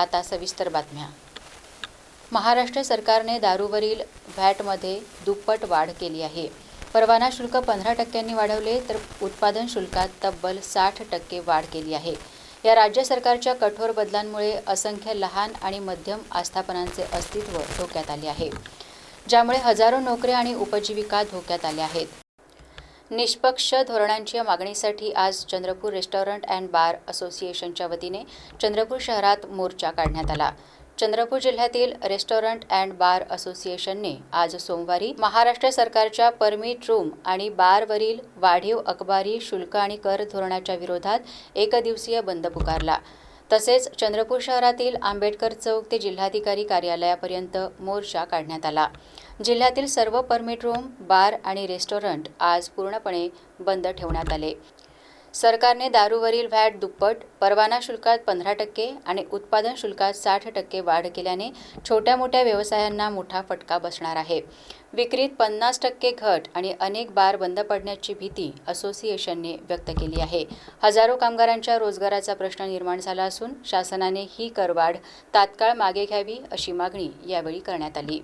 आता सविस्तर बातम्या. महाराष्ट्र सरकारने दारूवरील व्हॅटमध्ये दुप्पट वाढ केली आहे. परवाना शुल्क पंधरा टक्क्यांनी वाढवले तर उत्पादन शुल्कात तब्बल साठ टक्के वाढ केली आहे. या राज्य सरकारच्या कठोर बदलांमुळे असंख्य लहान आणि मध्यम आस्थापनांचे अस्तित्व धोक्यात आले आहे ज्यामुळे हजारो नोकऱ्या आणि उपजीविका धोक्यात आल्या आहेत. निष्पक्ष धोरणांच्या मागणीसाठी आज चंद्रपूर रेस्टॉरंट अँड बार असोसिएशनच्या वतीने चंद्रपूर शहरात मोर्चा काढण्यात आला. चंद्रपूर जिल्ह्यातील रेस्टॉरंट अँड बार असोसिएशनने आज सोमवारी महाराष्ट्र सरकारच्या परमिट रूम आणि बारवरील वाढीव अखबारी शुल्क आणि कर धोरणाच्या विरोधात एकदिवसीय बंद पुकारला. तसेच चंद्रपूर शहरातील आंबेडकर चौक ते जिल्हाधिकारी कार्यालयापर्यंत मोर्चा काढण्यात आला. जिल्ह्यातील सर्व परमिट रूम बार आणि रेस्टॉरंट आज पूर्णपणे बंद ठेवण्यात आले. सरकारने दारूवरील व्हॅट दुप्पट परवाना शुल्कात पंधरा टक्के आणि उत्पादन शुल्कात साठ टक्के वाढ केल्याने छोट्या मोठ्या व्यवसायांना मोठा फटका बसणार आहे. विक्रीत पन्नास टक्के घट आणि अनेक बार बंद पडण्याची भीती असोसिएशनने व्यक्त केली आहे. हजारो कामगारांच्या रोजगाराचा प्रश्न निर्माण झाला असून शासनाने ही करवाढ तात्काळ मागे घ्यावी अशी मागणी यावेळी करण्यात आली.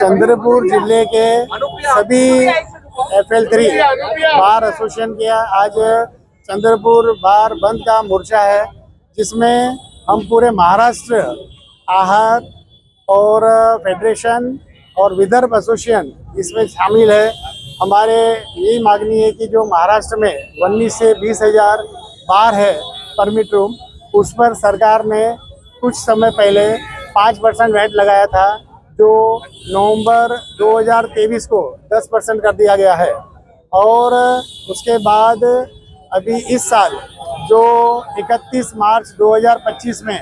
चंद्रपूर जिल्हे के सभी F L three, bar association के आज चंद्रपुर बार बंद का मोर्चा है, जिसमें हम पूरे महाराष्ट्र आहत और फेडरेशन और विदर्भ एसोसिएशन इसमें शामिल है। हमारे यही मांगनी है कि जो महाराष्ट्र में उन्नीस से बीस हज़ार बार है परमिट रूम उस पर सरकार ने कुछ समय पहले पाँच परसेंट वैट लगाया था। जो नवंबर 2023 को 10 परसेंट कर दिया गया है। और उसके बाद अभी इस साल जो 31 मार्च 2025 में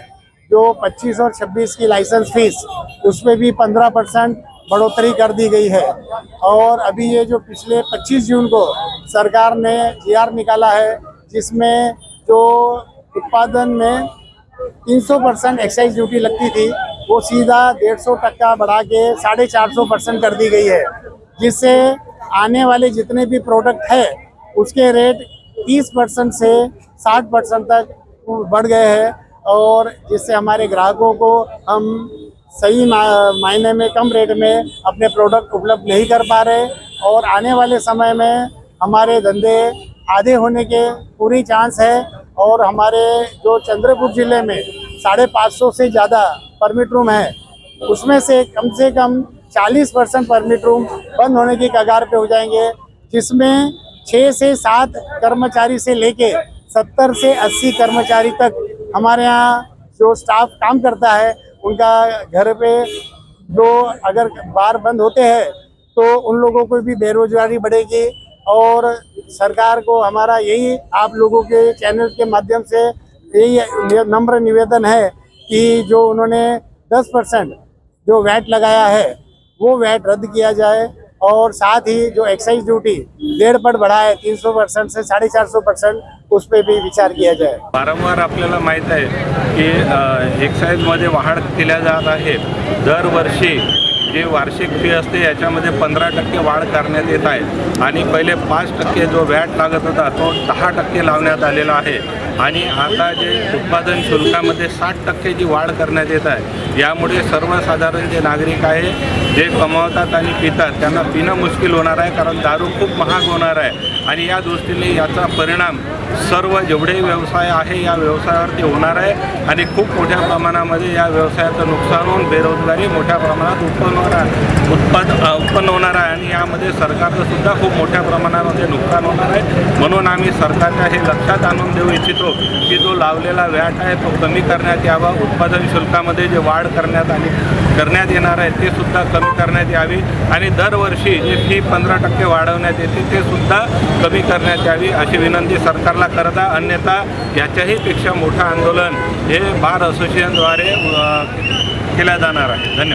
जो 25 और 26 की लाइसेंस फ़ीस उसमें भी 15 परसेंट बढ़ोतरी कर दी गई है। और अभी ये जो पिछले 25 जून को सरकार ने जीआर निकाला है, जिसमें जो उत्पादन में 300 परसेंट एक्साइज ड्यूटी लगती थी वो सीधा डेढ़ सौ टक्का बढ़ा के साढ़े चार सौ परसेंट कर दी गई है, जिससे आने वाले जितने भी प्रोडक्ट है, उसके रेट 30 परसेंट से 60 परसेंट तक बढ़ गए हैं और जिससे हमारे ग्राहकों को हम सही मायने में, कम रेट में अपने प्रोडक्ट उपलब्ध नहीं कर पा रहे और आने वाले समय में हमारे धंधे आधे होने के पूरी चांस है और हमारे जो चंद्रपुर ज़िले में साढ़े पाँच सौ से ज़्यादा परमिट रूम है। उसमें से कम से कम 40 परसेंट परमिट रूम बंद होने की कगार पे हो जाएँगे, जिसमें छः से सात कर्मचारी से लेके सत्तर से अस्सी कर्मचारी तक हमारे यहाँ जो स्टाफ काम करता है, उनका घर पे जो अगर बार बंद होते हैं तो उन लोगों को भी बेरोजगारी बढ़ेगी और सरकार को हमारा यही आप लोगों के चैनल के माध्यम से यही नम्र निवेदन है कि जो उन्होंने 10 परसेंट जो वैट लगाया है वो वैट रद्द किया जाए और साथ ही जो एक्साइज ड्यूटी डेढ़ पट बढ़ा है 300 परसेंट से साढ़े चार सौ परसेंट उस पर भी विचार किया जाए। वारंवार आपल्याला माहीत आहे की अ, एक्साईजमध्ये वाढ केल्या जात आहे. दरवर्षी जे वार्षिक फी असते याच्यामध्ये पंधरा टक्के वाढ करण्यात येत आहे. आणि पहिले पाच टक्के जो व्हॅट लागत होता तो दहा टक्के लावण्यात आलेला आहे. आणि आता जे उत्पादन शुल्कामध्ये साठ टक्के जी वाढ करण्यात येत आहे यामुळे सर्वसाधारण जे नागरिक आहे जे कमावतात आणि पितात त्यांना पिणं मुश्किल होणार आहे कारण दारू खूप महाग होणार आहे. आणि या दृष्टीने याचा परिणाम सर्व जेवढे व्यवसाय आहे या व्यवसायावरती होणार आहे. आणि खूप मोठ्या प्रमाणामध्ये या व्यवसायाचं नुकसान होऊन बेरोजगारी मोठ्या प्रमाणात उत्पन्न होणार उत्पाद उत्पन्न होणार आहे आणि यामध्ये सरकारचं सुद्धा खूप मोठ्या प्रमाणामध्ये नुकसान होणार आहे. म्हणून आम्ही सरकारच्या हे लक्षात आणून देऊ इच्छितो की जो लावलेला व्याट आहे तो कमी करण्यात यावा. उत्पादन शुल्कामध्ये जे वाढ करण्यात आली करण्यात येणार आहे ते सुद्धा कमी करण्यात यावी. आणि दरवर्षी जे फी पंधरा टक्के वाढवण्यात येते ते सुद्धा कमी करण्यात यावी अशी विनंती सरकारला करता अन्यथा याच्याही पेक्षा मोठं आंदोलन हे बार असोसिएशनद्वारे केल्या जाणार आहे. धन्यवाद.